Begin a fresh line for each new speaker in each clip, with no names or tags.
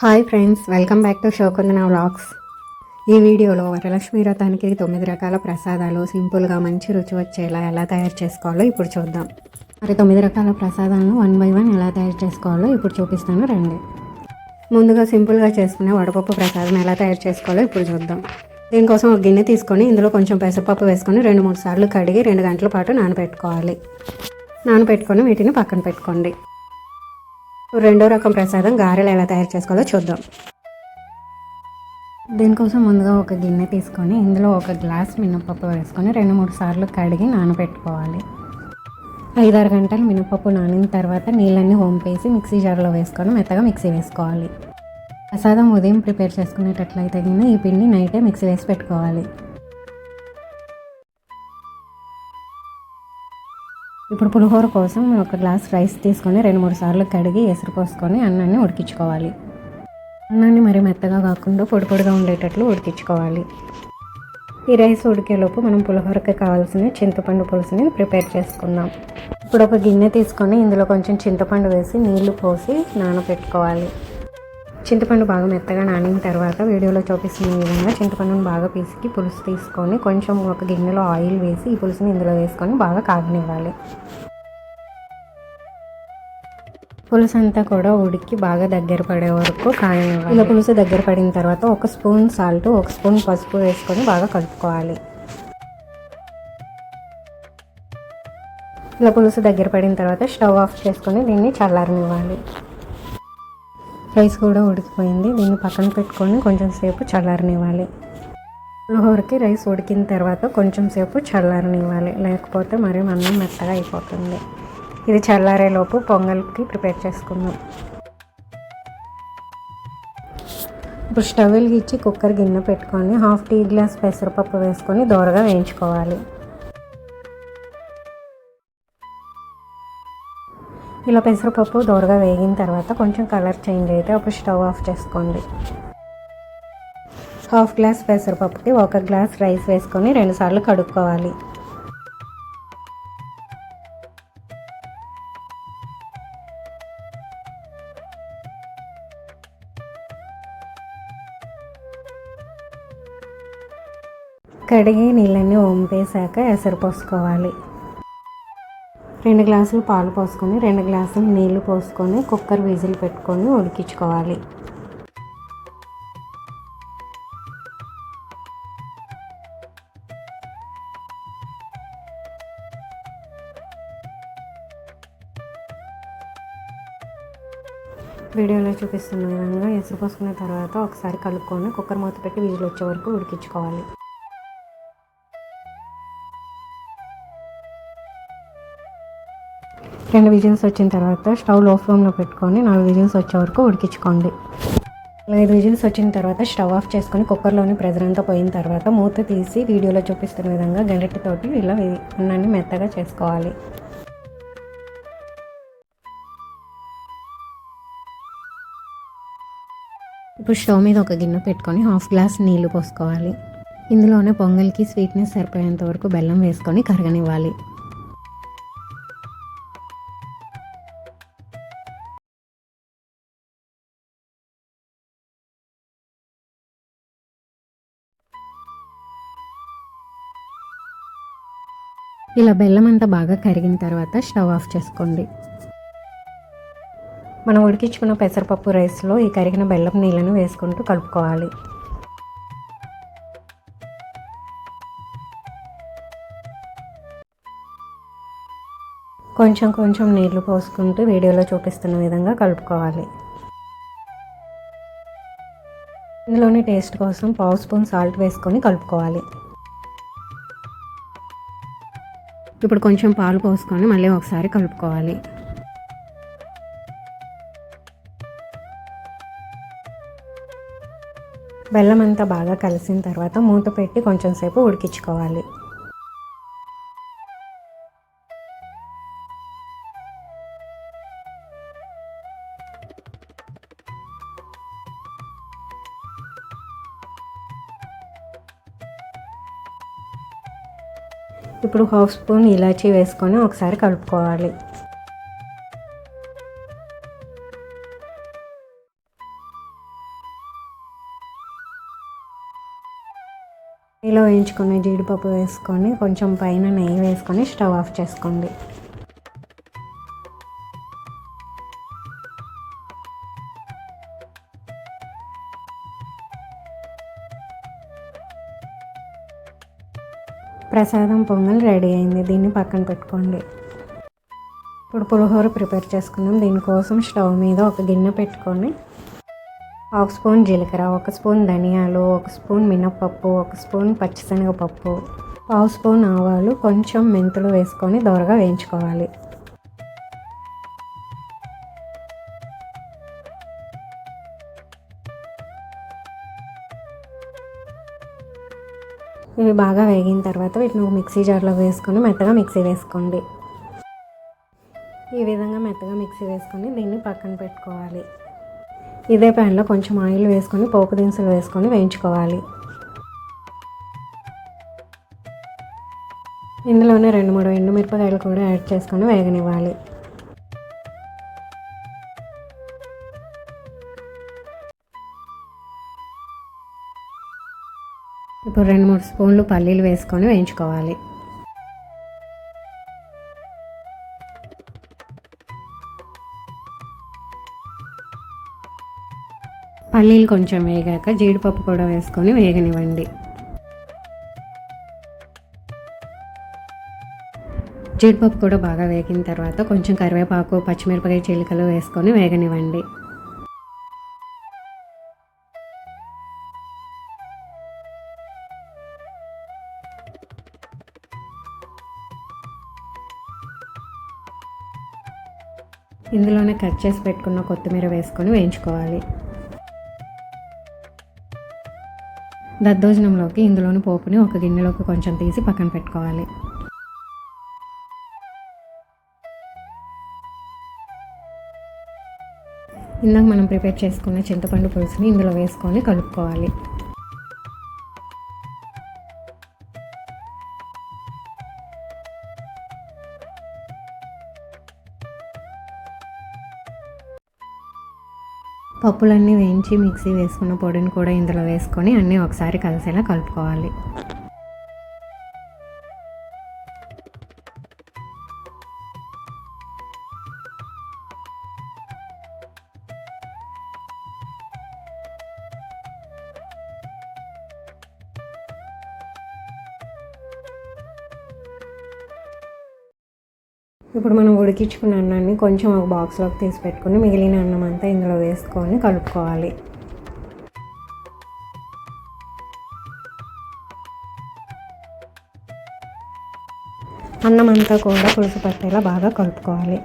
Hi friends welcome back to షోకుందన vlogs. ఈ వీడియోలో వరలక్ష్మి వ్రతానికి తొమ్మిది రకాల ప్రసాదాలు సింపుల్గా మంచి రుచి వచ్చేలా ఎలా తయారు చేసుకోవాలో ఇప్పుడు చూద్దాం. మరి తొమ్మిది రకాల ప్రసాదాలను వన్ బై వన్ ఎలా తయారు చేసుకోవాలో ఇప్పుడు చూపిస్తాను రండి. ముందుగా సింపుల్గా చేసుకునే వడపప్పు ప్రసాదం ఎలా తయారు చేసుకోవాలో ఇప్పుడు చూద్దాం. దీనికోసం ఒక గిన్నె తీసుకొని ఇందులో కొంచెం పెసరపప్పు వేసుకొని రెండు మూడు సార్లు కడిగి రెండు గంటల పాటు నానబెట్టుకోవాలి. నానబెట్టుకొని వీటిని పక్కన పెట్టుకోండి. రెండో రకం ప్రసాదం గారెలు ఎలా తయారు చేసుకోవాలో చూద్దాం. దీనికోసం ముందుగా ఒక గిన్నె తీసుకొని ఇందులో ఒక గ్లాస్ మినపప్పు వేసుకొని రెండు మూడు సార్లు కడిగి నానబెట్టుకోవాలి ఐదారు గంటలు మినపప్పు నానిన తర్వాత నీళ్ళన్నీ వంపేసి మిక్సీ జార్లో వేసుకొని మెత్తగా మిక్సీ వేసుకోవాలి. ప్రసాదం ఉదయం ప్రిపేర్ చేసుకునేటట్లయితే కింద ఈ పిండి నైటే మిక్సీ వేసి పెట్టుకోవాలి. ఇప్పుడు పులిహోర కోసం ఒక గ్లాస్ రైస్ తీసుకొని రెండు మూడు సార్లు కడిగి ఎసురు పోసుకొని అన్నాన్ని ఉడికించుకోవాలి. అన్నాన్ని మరి మెత్తగా కాకుండా పొడి పొడిగా ఉండేటట్లు ఉడికించుకోవాలి. ఈ రైస్ ఉడికేలోపు మనం పులిహోరకి కావాల్సిన చింతపండు పులుసుని ప్రిపేర్ చేసుకుందాం. ఇప్పుడు ఒక గిన్నె తీసుకొని ఇందులో కొంచెం చింతపండు వేసి నీళ్ళు పోసి నానబెట్టుకోవాలి చింతపండు బాగా మెత్తగా నానిన తర్వాత వీడియోలో చూపిస్తున్న విధంగా చింతపండును బాగా పీసికి పులుసు తీసుకొని కొంచెం ఒక గిన్నెలో ఆయిల్ వేసి ఈ పులుసుని ఇందులో వేసుకొని బాగా కాగనివ్వాలి. పులుసు అంతా కూడా ఉడికి బాగా దగ్గర పడే వరకు కాయనివ్వాలి ఇలా పులుసు దగ్గర పడిన తర్వాత ఒక స్పూన్ సాల్ట్ ఒక స్పూన్ పసుపు వేసుకొని బాగా కలుపుకోవాలి. ఇలా పులుసు దగ్గర పడిన తర్వాత స్టవ్ ఆఫ్ చేసుకొని దీన్ని చల్లారనివ్వాలి. రైస్ కూడా ఉడికిపోయింది. దీన్ని పక్కన పెట్టుకొని కొంచెం సేపు చల్లారనివ్వాలి. పులిహోరకి రైస్ ఉడికిన తర్వాత కొంచెం సేపు చల్లారనివ్వాలి. లేకపోతే మరి అన్నం మెత్తగా అయిపోతుంది. ఇది చల్లారేలోపు పొంగల్కి ప్రిపేర్ చేసుకుందాం. ఇప్పుడు స్టవ్ వెలిగించి కుక్కర్ గిన్నె పెట్టుకొని హాఫ్ టీ గ్లాస్ పెసరపప్పు వేసుకొని దోరగా వేయించుకోవాలి. ఇలా పెసరపప్పు దోరగా వేగిన తర్వాత కొంచెం కలర్ చేంజ్ అయితే ఒక స్టవ్ ఆఫ్ చేసుకోండి. హాఫ్ గ్లాస్ పెసరపప్పుకి ఒక గ్లాస్ రైస్ వేసుకొని రెండుసార్లు కడుక్కోవాలి. కడిగి నీళ్ళన్నీ వంపేశాక ఎసరు పోసుకోవాలి. రెండు గ్లాసులు పాలు పోసుకొని రెండు గ్లాసులు నీళ్ళు పోసుకొని కుక్కర్ విజిల్ పెట్టుకొని ఉడికించుకోవాలి. వీడియోలో చూపిస్తున్న విధంగా ఎసురు పోసుకున్న తర్వాత ఒకసారి కలుపుకొని కుక్కర్ మూత పెట్టి విజిల్ వచ్చే వరకు ఉడికించుకోవాలి. రెండు విజిల్స్ వచ్చిన తర్వాత స్టవ్లో ఫ్లేమ్లో పెట్టుకొని నాలుగు విజిల్స్ వచ్చే వరకు ఉడికించుకోండి. ఐదు విజిల్స్ వచ్చిన తర్వాత స్టవ్ ఆఫ్ చేసుకొని కుక్కర్లోని ప్రెజర్ అంతా పోయిన తర్వాత మూత తీసి వీడియోలో చూపిస్తున్న విధంగా గంటతోటి ఇలా అన్నాన్ని మెత్తగా చేసుకోవాలి. ఇప్పుడు స్టవ్ మీద ఒక గిన్నె పెట్టుకొని హాఫ్ గ్లాస్ నీళ్ళు పోసుకోవాలి. ఇందులోనే పొంగల్కి స్వీట్నెస్ సరిపోయేంత వరకు బెల్లం వేసుకొని కరగనివ్వాలి. ఇలా బెల్లం అంతా బాగా కరిగిన తర్వాత స్టవ్ ఆఫ్ చేసుకోండి. మనం ఉడికించుకున్న పెసరపప్పు రైస్లో ఈ కరిగిన బెల్లం నీళ్ళను వేసుకుంటూ కలుపుకోవాలి. కొంచెం కొంచెం నీళ్ళు పోసుకుంటూ వీడియోలో చూపిస్తున్న విధంగా కలుపుకోవాలి. ఇందులోని టేస్ట్ కోసం పావు స్పూన్ సాల్ట్ వేసుకొని కలుపుకోవాలి. ఇప్పుడు కొంచెం పాలు పోసుకొని మళ్ళీ ఒకసారి కలుపుకోవాలి. బెల్లం అంతా బాగా కలిసిన తర్వాత మూత పెట్టి కొంచెం సేపు ఉడికించుకోవాలి. ఇప్పుడు హాఫ్ స్పూన్ ఇలాచీ వేసుకొని ఒకసారి కలుపుకోవాలి. నెయ్యిలో వేయించుకుని జీడిపప్పు వేసుకొని కొంచెం పైన నెయ్యి వేసుకొని స్టవ్ ఆఫ్ చేసుకోండి. ప్రసాదం పొంగల్ రెడీ అయింది. దీన్ని పక్కన పెట్టుకోండి. ఇప్పుడు పులిహోర ప్రిపేర్ చేసుకుందాం. దీనికోసం స్టవ్ మీద ఒక గిన్నె పెట్టుకొని హాఫ్ స్పూన్ జీలకర్ర ఒక స్పూన్ ధనియాలు ఒక స్పూన్ మినప్పప్పు ఒక స్పూన్ పచ్చిశనగపప్పు పావు స్పూన్ ఆవాలు కొంచెం మెంతులు వేసుకొని దోరగా వేయించుకోవాలి. ఇవి బాగా వేగిన తర్వాత వీటిని ఒక మిక్సీ జార్లో వేసుకొని మెత్తగా మిక్సీ వేసుకోండి. ఈ విధంగా మెత్తగా మిక్సీ వేసుకొని దీన్ని పక్కన పెట్టుకోవాలి. ఇదే ప్యాన్లో కొంచెం ఆయిల్ వేసుకొని పోపు దినుసులు వేసుకొని వేయించుకోవాలి. ఇందులోనే రెండు మూడు ఎండుమిరపకాయలు కూడా యాడ్ చేసుకొని వేగనివ్వాలి. రెండు మూడు స్పూన్లు పల్లీలు వేసుకొని వేయించుకోవాలి. పల్లీలు కొంచెం వేగాక జీడిపప్పు కూడా వేసుకొని వేగనివ్వండి. జీడిపప్పు కూడా బాగా వేగిన తర్వాత కొంచెం కరివేపాకు పచ్చిమిరపకాయ చిలుకలు వేసుకొని వేగనివ్వండి. ఇందులోనే కట్ చేసి పెట్టుకున్న కొత్తిమీర వేసుకొని వేయించుకోవాలి. దద్దోజనంలోకి ఇందులోని పోపుని ఒక గిన్నెలోకి కొంచెం తీసి పక్కన పెట్టుకోవాలి. ఇందాక మనం ప్రిపేర్ చేసుకున్న చింతపండు పులుసుని ఇందులో వేసుకొని కలుపుకోవాలి. పప్పులన్నీ వేయించి మిక్సీ వేసుకున్న పొడిని కూడా ఇందులో వేసుకొని అన్నీ ఒకసారి కలిసేలా కలుపుకోవాలి. ఉడికించుకున్న అన్నాన్ని కొంచెం ఒక బాక్స్లోకి తీసి పెట్టుకుని మిగిలిన అన్నం అంతా ఇందులో వేసుకొని కలుపుకోవాలి. అన్నం అంతా కూడా పులుసు పట్టేలా బాగా కలుపుకోవాలి.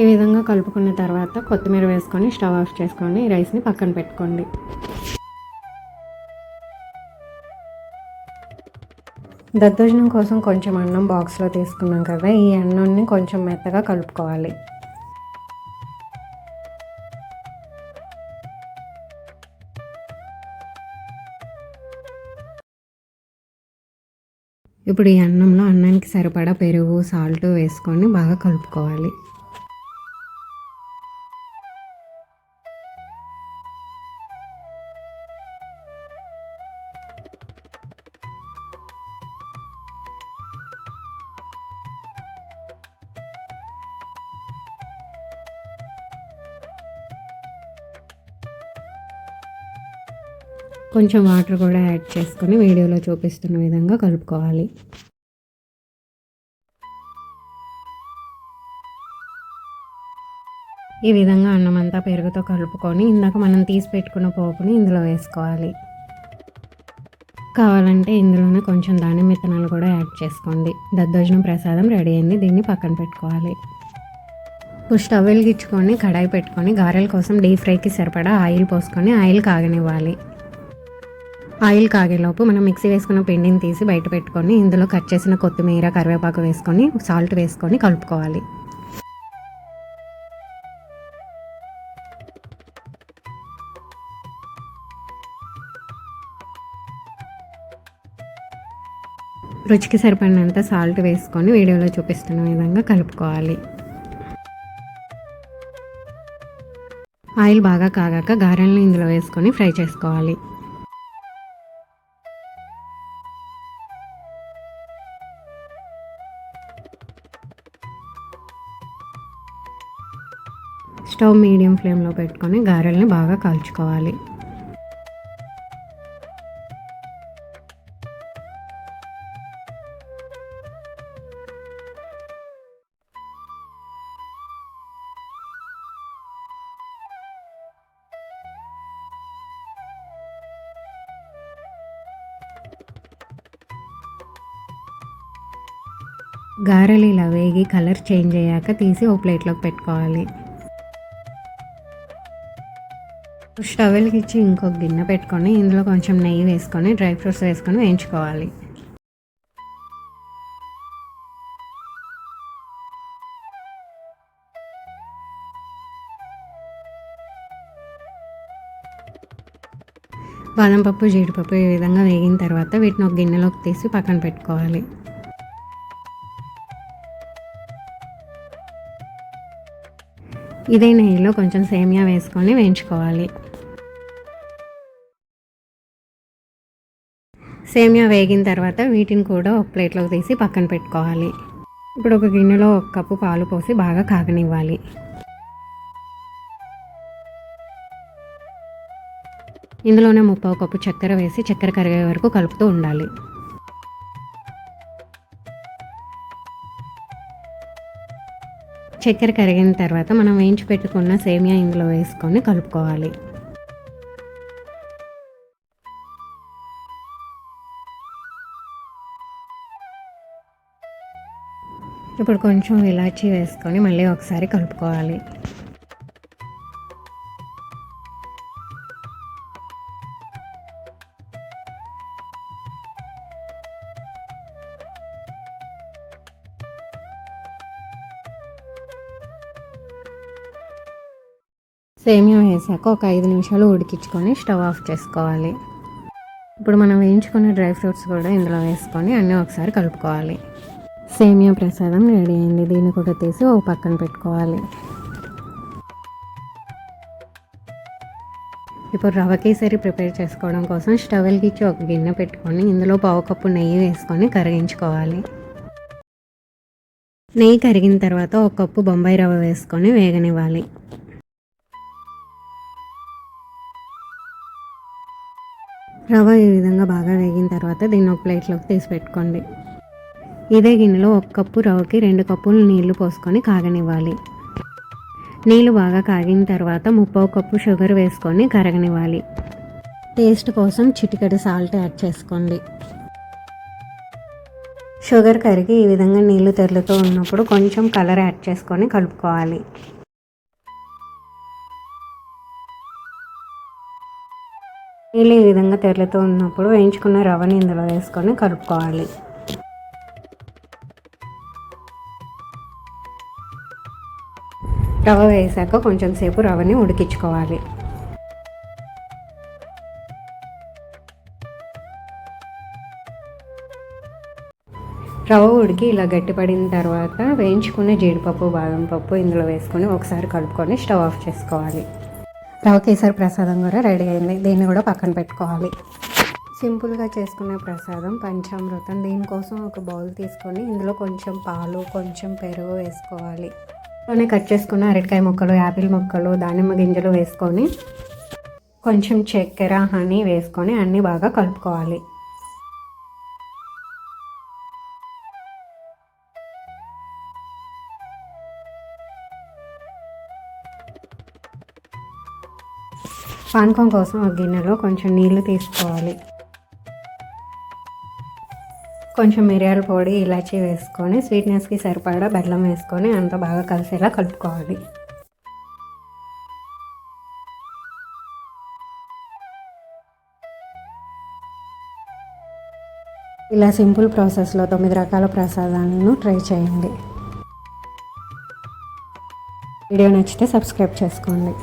ఈ విధంగా కలుపుకున్న తర్వాత కొత్తిమీర వేసుకొని స్టవ్ ఆఫ్ చేసుకొని ఈ రైస్ని పక్కన పెట్టుకోండి. దద్దోజనం కోసం కొంచెం అన్నం బాక్స్లో తీసుకున్నాం కదా ఈ అన్నాన్ని కొంచెం మెత్తగా కలుపుకోవాలి. ఇప్పుడు ఈ అన్నంలో అన్నానికి సరిపడా పెరుగు సాల్ట్ వేసుకొని బాగా కలుపుకోవాలి. కొంచెం వాటర్ కూడా యాడ్ చేసుకొని వీడియోలో చూపిస్తున్న విధంగా కలుపుకోవాలి. ఈ విధంగా అన్నం అంతా పెరుగుతో కలుపుకొని ఇందాక మనం తీసి పెట్టుకున్న పోపుని ఇందులో వేసుకోవాలి. కావాలంటే ఇందులోనే కొంచెం దానిమ్మ విత్తనాలు కూడా యాడ్ చేసుకోండి. దద్దోజనం ప్రసాదం రెడీ అయింది. దీన్ని పక్కన పెట్టుకోవాలి. ఇప్పుడు స్టవ్ వెలిగించుకొని కడాయి పెట్టుకొని గారెల కోసం డీప్ ఫ్రైకి సరిపడా ఆయిల్ పోసుకొని ఆయిల్ కాగనివ్వాలి. ఆయిల్ కాగేలోపు మనం మిక్సీ వేసుకున్న పిండిని తీసి బయట పెట్టుకొని ఇందులో కట్ చేసిన కొత్తిమీర కరివేపాకు వేసుకొని సాల్ట్ వేసుకొని కలుపుకోవాలి. రుచికి సరిపడినంత సాల్ట్ వేసుకొని వీడియోలో చూపిస్తున్న విధంగా కలుపుకోవాలి. ఆయిల్ బాగా కాగాక గారెలను ఇందులో వేసుకొని ఫ్రై చేసుకోవాలి. స్టవ్ మీడియం ఫ్లేమ్లో పెట్టుకొని గారెల్ని బాగా కాల్చుకోవాలి. గారెలు ఇలా వేగి కలర్ చేంజ్ అయ్యాక తీసి ఓ ప్లేట్లోకి పెట్టుకోవాలి. స్టవ్ వెలిగించి ఇంకొక గిన్నె పెట్టుకొని ఇందులో కొంచెం నెయ్యి వేసుకొని డ్రై ఫ్రూట్స్ వేసుకొని వేయించుకోవాలి. బాదం పప్పు జీడిపప్పు ఈ విధంగా వేగిన తర్వాత వీటిని ఒక గిన్నెలోకి తీసి పక్కన పెట్టుకోవాలి. ఇదే నెయ్యిలో కొంచెం సేమియా వేసుకొని వేయించుకోవాలి. సేమియా వేగిన తర్వాత వీటిని కూడా ఒక ప్లేట్లోకి తీసి పక్కన పెట్టుకోవాలి. ఇప్పుడు ఒక గిన్నెలో ఒక కప్పు పాలు పోసి బాగా కాగనివ్వాలి. ఇందులోనే ముప్పావు కప్పు చక్కెర వేసి చక్కెర కరిగే వరకు కలుపుతూ ఉండాలి. చక్కెర కరిగిన తర్వాత మనం వేయించి పెట్టుకున్న సేమియా ఇందులో వేసుకొని కలుపుకోవాలి. ఇప్పుడు కొంచెం ఇలాచీ వేసుకొని మళ్ళీ ఒకసారి కలుపుకోవాలి. సేమియా వేసాక ఒక ఐదు నిమిషాలు ఉడికించుకొని స్టవ్ ఆఫ్ చేసుకోవాలి. ఇప్పుడు మనం వేయించుకున్న డ్రై ఫ్రూట్స్ కూడా ఇందులో వేసుకొని అన్నీ ఒకసారి కలుపుకోవాలి. సేమియా ప్రసాదం రెడీ అయింది. దీన్ని కూడా తీసి ఒక పక్కన పెట్టుకోవాలి. ఇప్పుడు రవ కేసరి ప్రిపేర్ చేసుకోవడం కోసం స్టవ్ వెలిగించి ఒక గిన్నె పెట్టుకొని ఇందులో పావు కప్పు నెయ్యి వేసుకొని కరిగించుకోవాలి. నెయ్యి కరిగిన తర్వాత ఒక కప్పు బొంబాయి రవ్వ వేసుకొని వేగనివ్వాలి. రవ్వ ఈ విధంగా బాగా వేగిన తర్వాత దీన్ని ఒక ప్లేట్లోకి తీసి పెట్టుకోండి. ఇదే గిన్నెలో ఒక కప్పు రవ్వకి రెండు కప్పులు నీళ్ళు పోసుకొని కాగనివ్వాలి. నీళ్ళు బాగా కాగిన తర్వాత ముప్పో కప్పు షుగర్ వేసుకొని కరగనివ్వాలి. టేస్ట్ కోసం చిటికడి సాల్ట్ యాడ్ చేసుకోండి. షుగర్ కరిగి ఈ విధంగా నీళ్ళు తెరులుతూ ఉన్నప్పుడు కొంచెం కలర్ యాడ్ చేసుకొని కలుపుకోవాలి. నీళ్ళు ఈ విధంగా తెరలుతూ ఉన్నప్పుడు వేయించుకున్న రవ్వని ఇందులో వేసుకొని కలుపుకోవాలి. రవ్వ వేసాక కొంచెం సేపు రవ్వని ఉడికించుకోవాలి. రవ్వ ఉడికి ఇలా గట్టిపడిన తర్వాత వేయించుకున్న జీడిపప్పు బాదం పప్పు ఇందులో వేసుకొని ఒకసారి కలుపుకొని స్టవ్ ఆఫ్ చేసుకోవాలి. రవ కేసరి ప్రసాదం కూడా రెడీ అయింది. దీన్ని కూడా పక్కన పెట్టుకోవాలి. సింపుల్గా చేసుకునే ప్రసాదం పంచామృతం. దీనికోసం ఒక బౌల్ తీసుకొని ఇందులో కొంచెం పాలు కొంచెం పెరుగు వేసుకోవాలి. అలానే కట్ చేసుకున్న అరటికాయ ముక్కలు యాపిల్ ముక్కలు దానిమ్మ గింజలు వేసుకొని కొంచెం చక్కెర హనీ వేసుకొని అన్నీ బాగా కలుపుకోవాలి. పానకం కోసం ఒక గిన్నెలో కొంచెం నీళ్ళు తీసుకోవాలి. కొంచెం మిరియాల పొడి ఇలాచీ వేసుకొని స్వీట్నెస్కి సరిపడా బెల్లం వేసుకొని అంత బాగా కలిసేలా కలుపుకోవాలి. ఇలా సింపుల్ ప్రాసెస్లో తొమ్మిది రకాల ప్రసాదాలను ట్రై చేయండి. వీడియో నచ్చితే సబ్స్క్రైబ్ చేసుకోండి.